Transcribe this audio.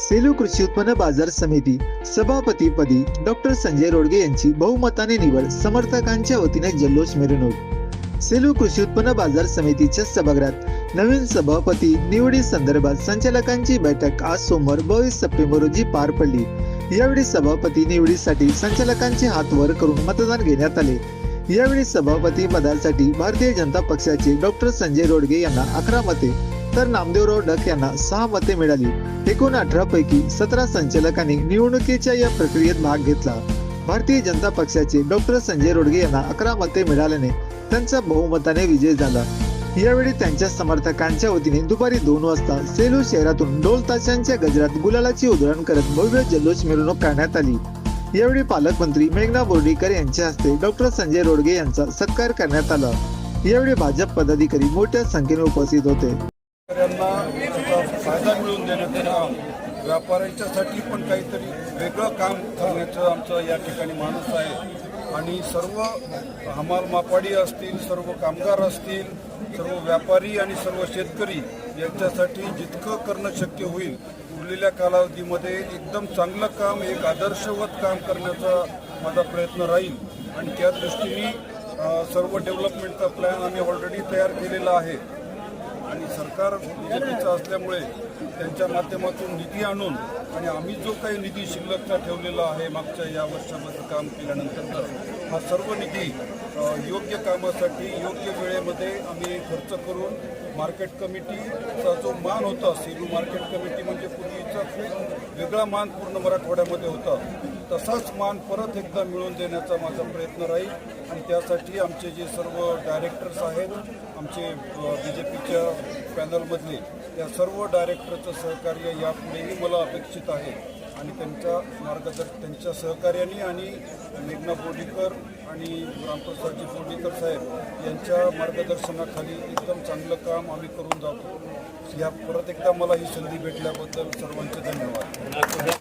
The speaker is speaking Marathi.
सेलू कृषी उत्पन्न बाजार समिती सभापतीपदी डॉक्टर संजय रोडगे यांची बहुमताने निवड समर्थकांच्या वतीने जल्लोष मिरवणूक. सेलू कृषी उत्पन्न बाजार समितीच्या सभागृहात नवीन सभापती निवडी संदर्भात संचालकांची बैठक आज सोमवार बावीस सप्टेंबर रोजी पार पडली. यावेळी सभापती निवडीसाठी संचालकांचे हात वर करून मतदान घेण्यात आले. यावेळी सभापती पदासाठी भारतीय जनता पक्षाचे डॉक्टर संजय रोडगे यांना अकरा मते तर नामदेवराव डक यांना सहा मते मिळाली. एकूण अठरा पैकी सतरा संचालकांनी निवडणुकीच्या या प्रक्रियेत भाग घेतला. भारतीय जनता पक्षाचे डॉक्टर संजय रोडगे यांना अकरा मते मिळाल्याने त्यांचा बहुमताने विजय झाला. यावेळी त्यांच्या समर्थकांच्या वतीने दुपारी दोन वाजता सेलू शहरातून ढोल ताशांच्या गजरात गुलालाची उधळण करत भव्य जल्लोष मिरवणूक करण्यात आली. यावेळी पालकमंत्री मेघना बोर्डीकर यांच्या हस्ते डॉक्टर संजय रोडगे यांचा सत्कार करण्यात आला. यावेळी भाजप पदाधिकारी मोठ्या संख्येने उपस्थित होते. शेतकऱ्यांना फायदा मिळवून देण्याचं काम व्यापाऱ्यांच्यासाठी पण काहीतरी वेगळं काम करण्याचं आमचं या ठिकाणी माणूस आहे. आणि सर्व हमाल मापाडी असतील सर्व कामगार असतील सर्व व्यापारी आणि सर्व शेतकरी यांच्यासाठी जितकं करणं शक्य होईल उरलेल्या कालावधीमध्ये एकदम चांगलं काम एक आदर्शवत काम करण्याचा माझा प्रयत्न राहील. आणि त्या दृष्टीने सर्व डेव्हलपमेंटचा प्लॅन आम्ही ऑलरेडी तयार केलेला आहे. आणि सरकार बीजेपीचं असल्यामुळे त्यांच्या माध्यमातून निधी आणून आणि आम्ही जो काही निधी शिल्लकचा ठेवलेला आहे मागच्या या वर्षामध्ये काम केल्यानंतर हा सर्व निधी योग्य कामासाठी योग्य वेळेमध्ये आम्ही खर्च करून मार्केट कमिटीचा जो मान होता सेलू मार्केट कमिटी म्हणजे पूर्वीचा खूप वेगळा मान पूर्ण मराठवाड्यामध्ये होता तसाच मान परत एकदा मिळवून देण्याचा माझा प्रयत्न राहील. आणि त्यासाठी आमचे जे सर्व डायरेक्टर्स आहेत आमचे बी जे पीच्या पॅनलमधले त्या सर्व डायरेक्टरचं सहकार्य यापुढेही मला अपेक्षित आहे. आणि त्यांच्या मार्गदर्शन त्यांच्या सहकार्याने आणि मेघना बोर्डीकर आणि रामप्रसादजी बोर्डीकर साहेब यांच्या मार्गदर्शनाखाली एकदम चांगलं काम आम्ही करून जातो. या परत एकदा मला ही संधी भेटल्याबद्दल सर्वांचे धन्यवाद.